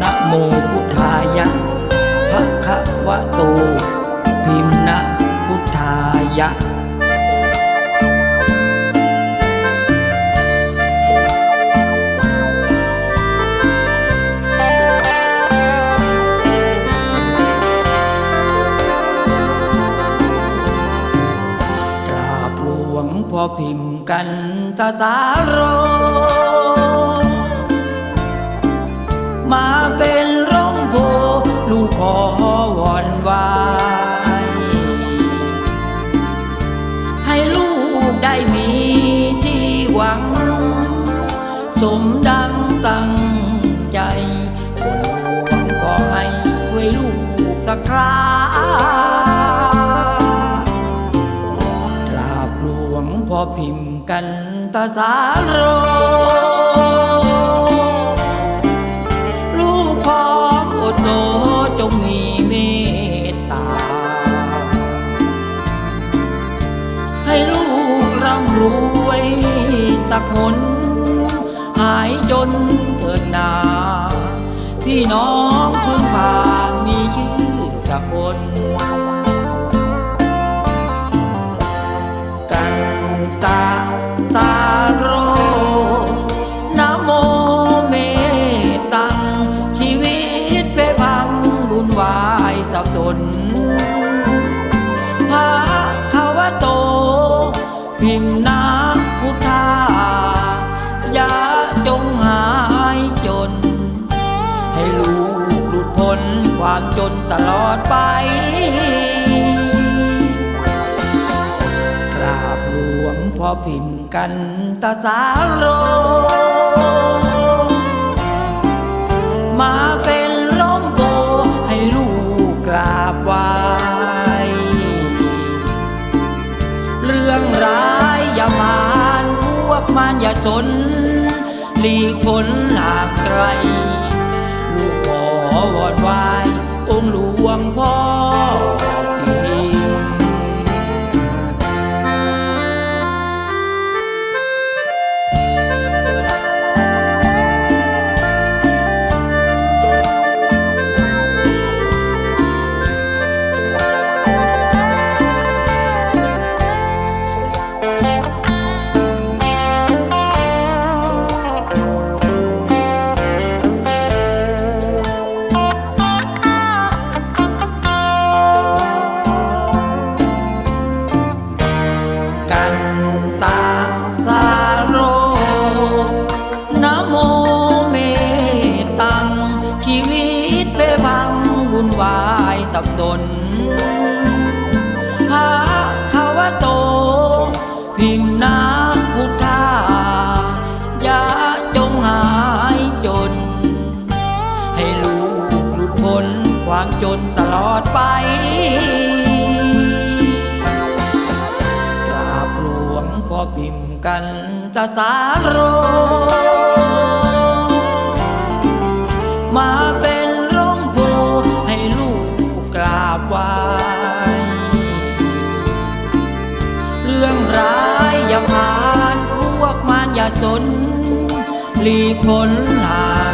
นะโมพุทธายะภะคะวะโต พิมนะพุทธายะกราบหลวงพ่อพิมพ์กันตาสาโร มาเป็นร่มโพลูกขอวอนวายให้ลูกได้มีที่หวัง สมดังตั้งใจคนหลวงขอให้ช่วยลูกสักครากราบหลวงพ่อพิมพ์กันตาสาโร คน หายจนเถิดนาพี่น้องพึ่งพามีชื่อสักคนามจนตลอดไปกราบหลวงพ่อพิมพ์กันตาสาโรมาเป็นร่มโพให้ลูกกราบไหวเรื่องร้ายอย่าผ่านพวกมันอย่าสนหลีกพ้นห่างไกลลูกขอวอนไหว องค์หลวงพ่อ สับสนพระขาวโต พิมนาพุทธายาจงหายจน ให้ลูกหลุดพ้นความจนตลอดไปกราบหลวงพ่อพิมพ์กันตาสาโร อย่าผ่านพวกมันอย่าสนหลีกพ้นห่างไกลหลว